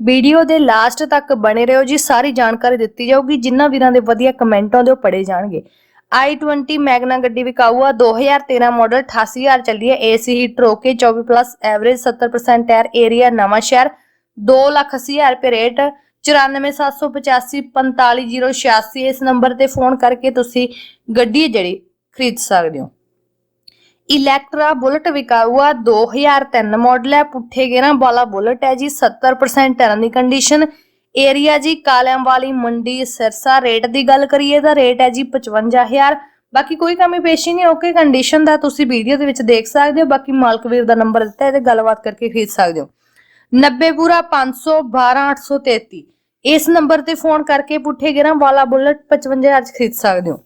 Video ਦੇ last ਤੱਕ ਬਣੇ ਰਹੋ ਜੀ, ਸਾਰੀ ਜਾਣਕਾਰੀ ਦਿੱਤੀ ਜਾਊਗੀ ਜਿਨ੍ਹਾਂ ਵੀਰਾਂ ਦੇ ਵਧੀਆ ਕਮੈਂਟ ਆਉਂਦੇ ਉਹ ਪੜੇ ਜਾਣਗੇ। i20 ਮੈਗਨਾ ਗੱਡੀ ਵਿਕਾਊ ਆ 2013 ਮਾਡਲ 88000 ਚੱਲੀ ਹੈ AC heater okay 24 plus average 70% tyre area Nawanshahr 280000 ਰੁਪਏ ਰੇਟ 94785 45086 ਇਸ ਨੰਬਰ ਤੇ ਫੋਨ ਕਰਕੇ ਤੁਸੀਂ ਗੱਡੀ ਹੈ ਜਿਹੜੀ ਖਰੀਦ ਸਕਦੇ ਹੋ। ਇਲੈਕਟਰਾ ਬੁਲਟ ਵਿਕਾਊ ਆ 2003 ਮਾਡਲ ਹੈ, ਪੁੱਠੇ ਗੇਰਾਂ ਵਾਲਾ ਬੁਲਟ ਹੈ ਜੀ 70% ਟਰਨ ਦੀ ਕੰਡੀਸ਼ਨ ਏਰੀਆ ਜੀ, ਕਾਲਿਆਂ ਵਾਲੀ ਮੰਡੀ ਸਿਰਸਾ ਰੇਟ ਦੀ ਗੱਲ ਕਰੀਏ ਤਾਂ ਰੇਟ ਹੈ ਜੀ 55000 ਬਾਕੀ ਕੋਈ ਕਮੀ ਪੇਸ਼ੀ ਨਹੀਂ ਓਕੇ ਕੰਡੀਸ਼ਨ ਦਾ ਤੁਸੀਂ ਵੀਡੀਓ ਦੇ ਵਿੱਚ ਦੇਖ ਸਕਦੇ ਹੋ। ਬਾਕੀ ਮਾਲਕ ਵੀਰ ਦਾ ਨੰਬਰ ਦਿੱਤਾ ਹੈ ਤੇ ਗੱਲਬਾਤ ਕਰਕੇ ਖਰੀਦ ਸਕਦੇ ਹੋ। 90 ਪੂਰਾ 512 833 ਇਸ ਨੰਬਰ ਤੇ ਫੋਨ ਕਰਕੇ ਪੁੱਠੇ ਗੇਰਾਂ ਵਾਲਾ ਬੁਲਟ 55000 ਚ ਖਰੀਦ ਸਕਦੇ ਹੋ।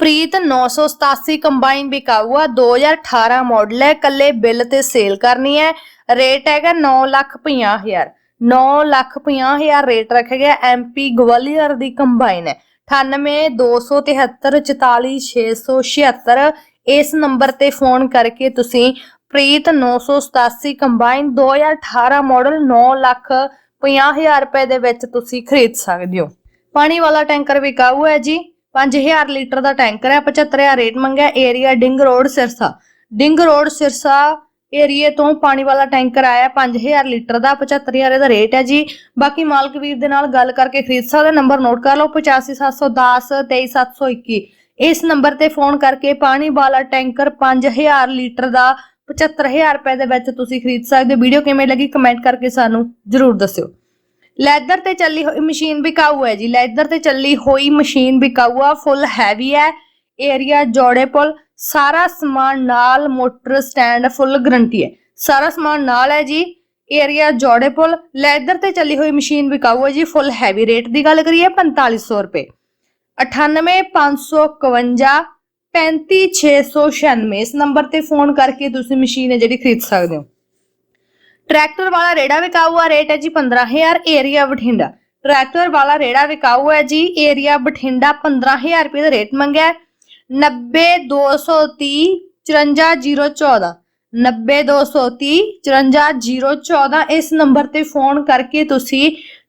ਪ੍ਰੀਤ 987 ਕੰਬਾਈਨ ਵਿਕਾਊ ਆ 2018 ਮਾਡਲ ਹੈ ਕੱਲੇ ਬਿੱਲ ਤੇ ਸੇਲ ਕਰਨੀ ਹੈ, ਰੇਟ ਹੈਗਾ 9 ਲੱਖ 50000 9 ਲੱਖ 50000 ਰੇਟ ਰੱਖਿਆ ਗਿਆ ਐਮਪੀ ਗਵਾਲੀਅਰ ਦੀ ਕੰਬਾਈਨ ਹੈ। 98 273 ਇਸ ਨੰਬਰ ਤੇ ਫੋਨ ਕਰਕੇ ਤੁਸੀਂ ਪ੍ਰੀਤ 987 ਕੰਬਾਈਨ 2018 ਮਾਡਲ 9 ਲੱਖ 50000 ਰੁਪਏ ਦੇ ਵਿੱਚ ਤੁਸੀਂ ਖਰੀਦ ਸਕਦੇ ਹੋ। ਪਾਣੀ ਵਾਲਾ ਟੈਂਕਰ ਵਿਕਾਊ ਹੈ ਜੀ। 5000 ਲੀਟਰ ਦਾ ਟੈਂਕਰ ਹੈ 75000 ਰੇਟ ਮੰਗਿਆ, area Ding road, Sirsa. Ding road, Sirsa ਏਰੀਏ ਤੋਂ ਪਾਣੀ ਵਾਲਾ ਟੈਂਕਰ ਆਇਆ 5000 ਲੀਟਰ ਦਾ 75000 ਦਾ ਰੇਟ ਹੈ ਜੀ। ਬਾਕੀ ਮਾਲਕ ਵੀਰ ਦੇ ਨਾਲ ਗੱਲ ਕਰਕੇ ਖਰੀਦ ਸਕਦੇ ਨੰਬਰ ਨੋਟ ਕਰ ਲਓ 85710 23721 ਇਸ ਨੰਬਰ ਤੇ ਫੋਨ ਕਰਕੇ ਪਾਣੀ ਵਾਲਾ ਟੈਂਕਰ 5000 ਲੀਟਰ ਦਾ 75000 ਰੁਪਏ ਦੇ ਵਿੱਚ ਤੁਸੀਂ ਖਰੀਦ ਸਕਦੇ ਹੋ। ਵੀਡੀਓ ਕਿਵੇਂ ਲੱਗੀ, ਕਮੈਂਟ ਕਰਕੇ ਸਾਨੂੰ ਜਰੂਰ ਦੱਸਿਓ। ਲੈਦਰ ਤੇ ਚੱਲੀ ਹੋਈ ਮਸ਼ੀਨ ਵਿਕਾਊ ਹੈ ਜੀ, ਲੈਦਰ ਤੇ ਚੱਲੀ ਹੋਈ ਮਸ਼ੀਨ ਵਿਕਾਊ ਆ, ਫੁੱਲ ਹੈਵੀ ਹੈ, ਏਰੀਆ ਜੋੜੇ ਪੁਲ, ਸਾਰਾ ਸਮਾਨ ਨਾਲ ਮੋਟਰ ਸਟੈਂਡ ਫੁੱਲ ਗਰੰਟੀ ਹੈ। ਸਾਰਾ ਸਮਾਨ ਨਾਲ ਹੈ ਜੀ, ਏਰੀਆ ਜੋੜੇ ਪੁਲ, ਲੈਦਰ ਤੇ ਚੱਲੀ ਹੋਈ ਮਸ਼ੀਨ ਵਿਕਾਊ ਹੈ ਜੀ, ਫੁੱਲ ਹੈਵੀ ਰੇਟ ਦੀ ਗੱਲ ਕਰੀਏ 4500 ਰੁਪਏ। 98551 35696 ਇਸ ਨੰਬਰ ਤੇ ਫੋਨ ਕਰਕੇ ਤੁਸੀਂ ਮਸ਼ੀਨ ਹੈ ਜਿਹੜੀ ਖਰੀਦ ਸਕਦੇ ਹੋ। ਟਰੈਕਟਰ ਵਾਲਾ ਰੇੜਾ ਵਿਕਾਊ ਆ ਰੇਟ ਹੈ ਜੀ 15000 ਏਰੀਆ ਬਠਿੰਡਾ। ਟਰੈਕਟਰ ਵਾਲਾ ਰੇੜਾ ਵਿਕਾਊ ਹੈ ਜੀ ਏਰੀਆ ਬਠਿੰਡਾ 15000 ਰੁਪਏ ਦਾ ਰੇਟ ਮੰਗਿਆ ਹੈ। 90230 54014 90230 54014 ਇਸ ਨੰਬਰ ਤੇ ਫੋਨ ਕਰਕੇ ਤੁਸੀਂ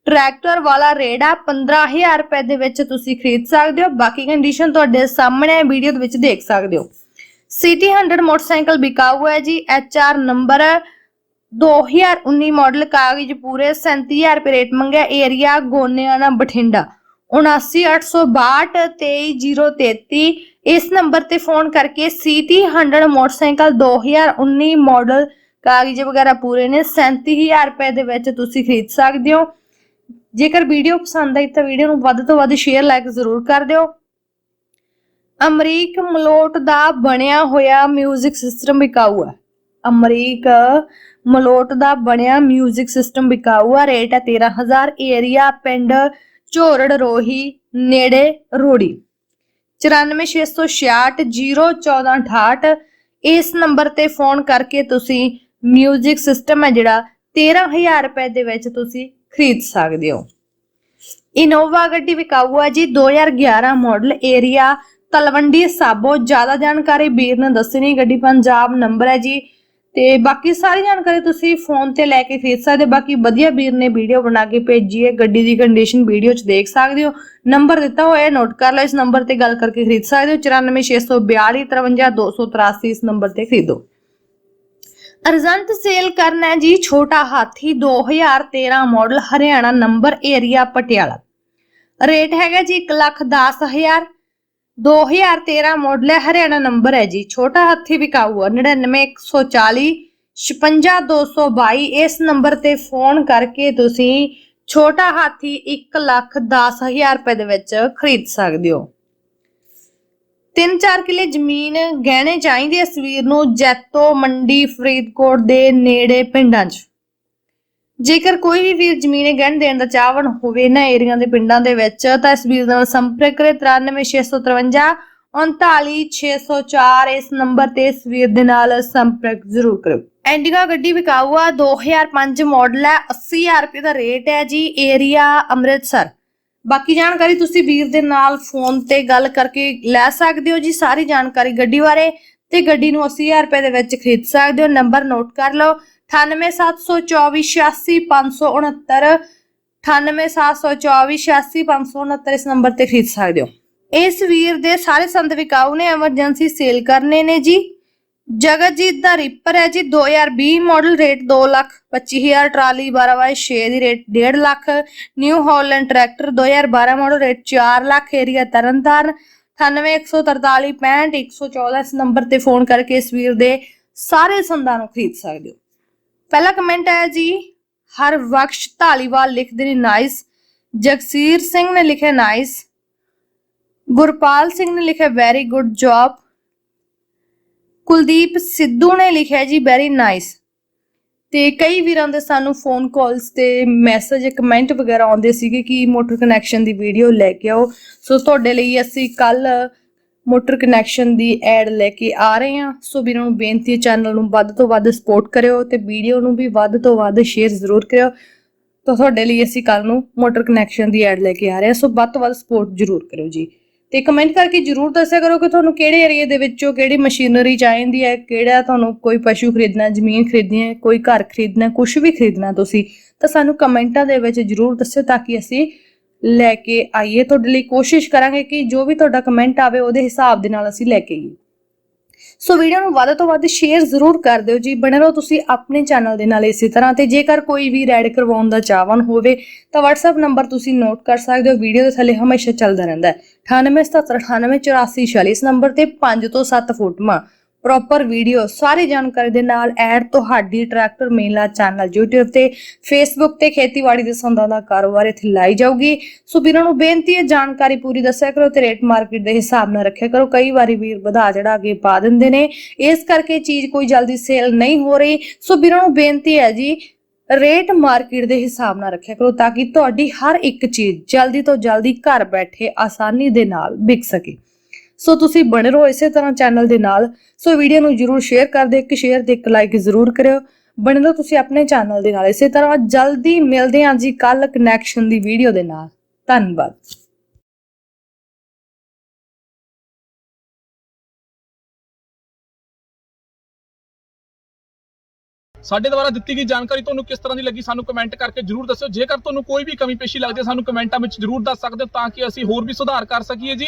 ਟਰੈਕਟਰ ਵਾਲਾ ਰੇੜਾ 15000 ਰੁਪਏ ਦੇ ਵਿੱਚ ਤੁਸੀਂ ਖਰੀਦ ਸਕਦੇ ਹੋ। ਬਾਕੀ ਕੰਡੀਸ਼ਨ ਤੁਹਾਡੇ ਸਾਹਮਣੇ ਵੀਡੀਓ ਦੇ ਵਿੱਚ ਦੇਖ ਸਕਦੇ ਹੋ। ਸਿਟੀ 100 ਮੋਟਰਸਾਈਕਲ ਵਿਕਾਊ ਹੈ ਜੀ HR ਨੰਬਰ 2019 ਮਾਡਲ ਕਾਗਜ਼ ਪੂਰੇ 37000 ਰੁਪਏ ਰੇਟ ਮੰਗਿਆ। ਏਰੀਆ ਗੋਨਿਆਣਾ ਬਠਿੰਡਾ। 798262 23033 ਇਸ ਨੰਬਰ ਤੇ ਫੋਨ ਕਰਕੇ ਸੀਟੀ 100 ਮੋਟਰਸਾਈਕਲ 2019 ਮਾਡਲ ਕਾਗਜ਼ ਵਗੈਰਾ ਪੂਰੇ ਨੇ। 37000 ਰੁਪਏ ਦੇ ਵਿੱਚ ਤੁਸੀਂ ਖਰੀਦ ਸਕਦੇ ਹੋ। ਜੇਕਰ ਵੀਡੀਓ ਪਸੰਦ ਆਈ ਤਾਂ ਵੀਡੀਓ ਨੂੰ ਵੱਧ ਤੋਂ ਵੱਧ ਸ਼ੇਅਰ ਲਾਈਕ ਜ਼ਰੂਰ ਕਰ ਦਿਓ। ਅਮਰੀਕ ਮਲੋਟ ਦਾ ਬਣਿਆ ਹੋਇਆ 뮤직 ਸਿਸਟਮ ਵਿਕਾਊ ਹੈ। ਅਮਰੀਕ ਮਲੋਟ ਦਾ ਬਣਿਆ 뮤직 ਸਿਸਟਮ ਵਿਕਾਊ ਆ ਰੇਟ ਹੈ 13000 ਏਰੀਆ ਪਿੰਡ ਝੋਰੜ ਰੋਹੀ ਨੇੜੇ ਰੋੜੀ 9466601468 ਇਸ ਨੰਬਰ ਤੇ ਫੋਨ ਕਰਕੇ ਤੁਸੀਂ 뮤직 ਸਿਸਟਮ ਹੈ ਜਿਹੜਾ 13000 ਰੁਪਏ ਦੇ ਵਿੱਚ ਤੁਸੀਂ ਖਰੀਦ ਸਕਦੇ ਹੋ ਇਨੋਵਾ ਗੱਡੀ ਵਿਕਾਊ ਹੈ ਜੀ 2011 ਮਾਡਲ ਏਰੀਆ ਤਲਵੰਡੀ ਸਾਬੋ ਜ਼ਿਆਦਾ ਜਾਣਕਾਰੀ ਵੀਰ ਨੇ ਦੱਸਣੀ ਗੱਡੀ ਪੰਜਾਬ ਨੰਬਰ ਹੈ ਜੀ ਤੇ ਬਾਕੀ ਸਾਰੀ ਜਾਣਕਾਰੀ ਤੁਸੀਂ ਫੋਨ ਤੇ ਲੈ ਕੇ ਖਰੀਦ ਸਕਦੇ ਹੋ। ਬਾਕੀ ਵਧੀਆ ਵੀਰ ਨੇ ਵੀਡੀਓ ਬਣਾ ਕੇ ਭੇਜੀ ਹੈ। ਗੱਡੀ ਦੀ ਕੰਡੀਸ਼ਨ ਵੀਡੀਓ 'ਚ ਦੇਖ ਸਕਦੇ ਹੋ। ਨੰਬਰ ਦਿੱਤਾ ਹੋਇਆ ਹੈ ਨੋਟ ਕਰ ਲਓ, ਇਸ ਨੰਬਰ ਤੇ ਗੱਲ ਕਰਕੇ ਖਰੀਦ ਸਕਦੇ ਹੋ। 94642 53283 ਇਸ ਨੰਬਰ ਤੇ ਖਰੀਦੋ। ਅਰਜੰਟ ਸੇਲ ਕਰਨਾ ਹੈ ਜੀ ਛੋਟਾ ਹਾਥੀ 2013 model Haryana number area Patiala. Rate ਹੈਗਾ ਜੀ 110000 2013 ਮਾਡਲ ਹੈ, ਹਰਿਆਣਾ ਨੰਬਰ ਹੈ ਜੀ। ਛੋਟਾ ਹਾਥੀ ਵਿਕਾਊ ਹੈ 99140 56222 ਇਸ ਨੰਬਰ ਤੇ ਫੋਨ ਕਰਕੇ ਤੁਸੀਂ ਛੋਟਾ ਹਾਥੀ 110000 ਰੁਪਏ ਦੇ ਵਿੱਚ ਖਰੀਦ ਸਕਦੇ ਹੋ। 3-4 ਕਿਲੇ ਜ਼ਮੀਨ ਗਹਿਣੇ ਚਾਹੀਦੀ ਹੈ ਇਸ ਵੀਰ ਨੂੰ ਜੈਤੋ, ਮੰਡੀ, ਫਰੀਦਕੋਟ ਦੇ ਨੇੜੇ ਪਿੰਡਾਂ 'ਚ। ਜੇਕਰ ਕੋਈ ਵੀ ਵੀਰ ਜ਼ਮੀਨ ਗਹਿਣ ਦੇਣ ਦਾ ਚਾਹਵਣ ਹੋਵੇ ਇਹਨਾਂ ਏਰੀਆ ਦੇ ਪਿੰਡਾਂ ਦੇ ਵਿੱਚ, ਤਾਂ ਇਸ ਵੀਰ ਨਾਲ ਸੰਪਰਕ ਕਰੇ। 93653 39604 ਇਸ ਨੰਬਰ ਤੇ ਇਸ ਵੀਰ ਦੇ ਨਾਲ ਸੰਪਰਕ ਜ਼ਰੂਰ ਕਰੋ। ਐਂਡੀਗਾ ਗੱਡੀ ਵਿਕਾਊ ਆ 2005 ਮਾਡਲ ਹੈ 80000 ਰੁਪਏ ਦਾ ਰੇਟ ਹੈ ਜੀ, ਏਰੀਆ ਅੰਮ੍ਰਿਤਸਰ। ਬਾਕੀ ਜਾਣਕਾਰੀ ਤੁਸੀਂ ਵੀਰ ਦੇ ਨਾਲ ਫੋਨ ਤੇ ਗੱਲ ਕਰਕੇ ਲੈ ਸਕਦੇ ਹੋ ਜੀ, ਸਾਰੀ ਜਾਣਕਾਰੀ ਗੱਡੀ ਬਾਰੇ। ਤੇ ਗੱਡੀ ਨੂੰ 80000 ਰੁਪਏ ਦੇ ਵਿੱਚ ਖਰੀਦ ਸਕਦੇ ਹੋ, ਨੰਬਰ ਨੋਟ ਕਰ ਲਓ। 9872486569 9872486569 ਇਸ ਨੰਬਰ ਤੇ ਖਰੀਦ ਸਕਦੇ ਹੋ ਇਸ ਵੀਰ ਦੇ ਸਾਰੇ ਸੰਦ ਵਿਕਾਊ ਨੇ ਐਮਰਜੈਂਸੀ ਸੇਲ ਕਰਨੇ ਨੇ ਜੀ ਜਗਤਜੀਤ ਦਾ ਰਿਪਰ ਹੈ ਜੀ 2020 model rate 2 lakh 25000 trolley 12 by 6 the rate 1.5 lakh New Holland tractor 2012 model rate 4 lakh area Tarn Taran 9814356114 ਇਸ ਨੰਬਰ ਤੇ ਫੋਨ ਕਰਕੇ ਇਸ ਵੀਰ ਦੇ ਸਾਰੇ ਸੰਦਾਂ ਨੂੰ ਖਰੀਦ ਸਕਦੇ ਹੋ ਪਹਿਲਾ ਕਮੈਂਟ ਆਇਆ ਜੀ, ਹਰ ਬਖਸ਼ ਢਾਲੀਵਾਲ ਲਿਖਦੇ ਨੇ ਨਾਈਸ ਜਗਸੀਰ ਸਿੰਘ ਨੇ ਲਿਖਿਆ ਨਾਈਸ ਗੁਰਪਾਲ ਸਿੰਘ ਨੇ ਲਿਖਿਆ very good job Kuldeep Sidhu ਨੇ ਲਿਖਿਆ ਜੀ ਵੈਰੀ ਨਾਈਸ ਤੇ ਕਈ ਵੀਰਾਂ ਦੇ ਸਾਨੂੰ ਫੋਨ ਕਾਲਸ ਤੇ ਮੈਸੇਜ ਕਮੈਂਟ ਵਗੈਰਾ ਆਉਂਦੇ ਸੀਗੇ ਕਿ ਮੋਟਰ ਕਨੈਕਸ਼ਨ ਦੀ ਵੀਡੀਓ ਲੈ ਕੇ ਆਓ, ਸੋ ਤੁਹਾਡੇ ਲਈ ਅਸੀਂ ਕੱਲ ਮੋਟਰ ਕਨੈਕਸ਼ਨ ਦੀ ਐਡ ਲੈ ਕੇ ਆ ਰਹੇ ਹਾਂ। ਸੋ ਵੀਰਾਂ ਨੂੰ ਬੇਨਤੀ ਹੈ ਚੈਨਲ ਨੂੰ ਵੱਧ ਤੋਂ ਵੱਧ ਸਪੋਰਟ ਕਰਿਓ ਤੇ ਵੀਡੀਓ ਨੂੰ ਵੀ ਵੱਧ ਤੋਂ ਵੱਧ ਸ਼ੇਅਰ ਜ਼ਰੂਰ ਕਰਿਓ। ਤਾਂ ਤੁਹਾਡੇ ਲਈ ਅਸੀਂ ਕੱਲ ਨੂੰ ਮੋਟਰ ਕਨੈਕਸ਼ਨ ਦੀ ਐਡ ਲੈ ਕੇ ਆ ਰਹੇ ਹਾਂ। ਸੋ ਵੱਧ ਤੋਂ ਵੱਧ ਸਪੋਰਟ ਜ਼ਰੂਰ ਕਰਿਓ ਜੀ। ਤੇ ਕਮੈਂਟ ਕਰਕੇ ਜਰੂਰ ਦੱਸਿਆ ਕਰੋ ਕਿ ਤੁਹਾਨੂੰ ਕਿਹੜੇ ਏਰੀਆ ਦੇ ਵਿੱਚੋਂ ਕਿਹੜੀ ਮਸ਼ੀਨਰੀ ਚਾਹੀਦੀ ਹੈ, ਕਿਹੜਾ ਤੁਹਾਨੂੰ ਕੋਈ ਪਸ਼ੂ ਖਰੀਦਣਾ, ਜ਼ਮੀਨ ਖਰੀਦਣੀ ਹੈ, ਕੋਈ ਘਰ ਖਰੀਦਣਾ ਕੁਝ ਵੀ ਖਰੀਦਣਾ ਤੁਸੀਂ, ਤਾਂ ਸਾਨੂੰ ਕਮੈਂਟਾਂ ਦੇ ਵਿੱਚ ਜਰੂਰ ਦੱਸਿਓ ਤਾਂ ਕਿ ਅਸੀਂ ਲੈ ਕੇ ਆਈਏ। ਤੁਹਾਡੇ ਲਈ ਕੋਸ਼ਿਸ਼ ਕਰਾਂਗੇ ਕਿ ਜੋ ਵੀ ਤੁਹਾਡਾ ਕਮੈਂਟ ਆਵੇ, ਉਹਦੇ ਹਿਸਾਬ ਦੇ ਨਾਲ ਅਸੀਂ ਲੈ ਕੇ ਆਈਏ। ਸੋ ਵੀਡੀਓ ਨੂੰ ਵੱਧ ਤੋਂ ਵੱਧ ਸ਼ੇਅਰ ਜ਼ਰੂਰ ਕਰ ਦਿਓ ਜੀ। ਬਣੇ ਰਹੋ ਤੁਸੀਂ ਆਪਣੇ ਚੈਨਲ ਦੇ ਨਾਲ ਇਸੇ ਤਰ੍ਹਾਂ ਤੇ ਜੇਕਰ ਕੋਈ ਵੀ ਰੈਡ ਕਰਵਾਉਣ ਦਾ ਚਾਹਵਨ ਹੋਵੇ, ਤਾਂ WhatsApp ਨੰਬਰ ਤੁਸੀਂ ਨੋਟ ਕਰ ਸਕਦੇ ਹੋ। ਵੀਡੀਓ ਦੇ ਥੱਲੇ ਹਮੇਸ਼ਾ ਚੱਲਦਾ ਰਹਿੰਦਾ ਹੈ। 9877988446 ਇਸ ਨੰਬਰ ਤੇ 5 ਤੋਂ 7 ਫੋਟੋਆਂ ਪ੍ਰੋਪਰ ਵੀਡੀਓ ਸਾਰੀ ਜਾਣਕਾਰੀ ਦੇ ਨਾਲ ਐਡ ਤੁਹਾਡੀ ਟਰੈਕਟਰ ਮੇਲਾ ਚੈਨਲ YouTube ਤੇ, Facebook ਤੇ ਖੇਤੀਬਾੜੀ ਦੇ ਸੰਦਾਂ ਦਾ ਕਾਰੋਬਾਰ ਇੱਥੇ ਲਾਈ ਜਾਊਗੀ। ਸੋ ਵੀਰਾਂ ਨੂੰ ਬੇਨਤੀ ਹੈ, ਜਾਣਕਾਰੀ ਪੂਰੀ ਦੱਸਿਆ ਕਰੋ ਤੇ ਰੇਟ ਮਾਰਕੀਟ ਦੇ ਹਿਸਾਬ ਨਾਲ ਰੱਖਿਆ ਕਰੋ। ਕਈ ਵਾਰੀ ਵੀਰ ਵਧਾ ਜਿਹੜਾ ਅੱਗੇ ਪਾ ਦਿੰਦੇ ਨੇ। ਇਸ ਕਰਕੇ ਚੀਜ਼ ਕੋਈ ਜਲਦੀ ਸੇਲ ਨਹੀਂ ਹੋ ਰਹੀ। ਸੋ ਵੀਰਾਂ ਨੂੰ ਬੇਨਤੀ ਹੈ ਜੀ ਰੇਟ ਮਾਰਕੀਟ ਦੇ ਹਿਸਾਬ ਨਾਲ ਰੱਖਿਆ ਕਰੋ ਤਾਂ ਕਿ ਤੁਹਾਡੀ ਹਰ ਇੱਕ ਚੀਜ਼ ਜਲਦੀ ਤੋਂ ਜਲਦੀ ਘਰ ਬੈਠੇ ਆਸਾਨੀ ਦੇ ਨਾਲ ਵਿਕ ਸਕੇ। ਸੋ ਤੁਸੀਂ ਬਣੇ ਰਹੋ ਇਸੇ ਤਰ੍ਹਾਂ ਚੈਨਲ ਦੇ ਨਾਲ। ਸੋ ਵੀਡੀਓ ਨੂੰ ਜਰੂਰ ਸ਼ੇਅਰ ਕਰ ਦਿਓ, ਇੱਕ ਸ਼ੇਅਰ ਤੇ ਇੱਕ ਲਾਈਕ ਜ਼ਰੂਰ ਕਰਿਓ। ਬਣੇ ਰਹੋ ਤੁਸੀਂ ਆਪਣੇ ਚੈਨਲ ਦੇ ਨਾਲ। ਇਸੇ ਤਰ੍ਹਾਂ ਜਲਦੀ ਮਿਲਦੇ ਹਾਂ ਜੀ ਕੱਲ ਕਨੈਕਸ਼ਨ ਦੀ ਵੀਡੀਓ ਦੇ ਨਾਲ। ਧੰਨਵਾਦ। ਸਾਡੇ ਦੁਆਰਾ ਦਿੱਤੀ ਗਈ ਜਾਣਕਾਰੀ ਤੁਹਾਨੂੰ ਕਿਸ ਤਰ੍ਹਾਂ ਦੀ ਲੱਗੀ ਸਾਨੂੰ ਕਮੈਂਟ ਕਰਕੇ ਜਰੂਰ ਦੱਸਿਓ। ਜੇਕਰ ਤੁਹਾਨੂੰ ਕੋਈ ਵੀ ਕਮੀ ਪੇਸ਼ੀ ਲੱਗਦੀ ਹੈ, ਸਾਨੂੰ ਕਮੈਂਟਾਂ ਵਿੱਚ ਜਰੂਰ ਦੱਸ ਸਕਦੇ ਹੋ ਤਾਂ ਕਿ ਅਸੀਂ ਹੋਰ ਵੀ ਸੁਧਾਰ ਕਰ ਸਕੀਏ ਜੀ।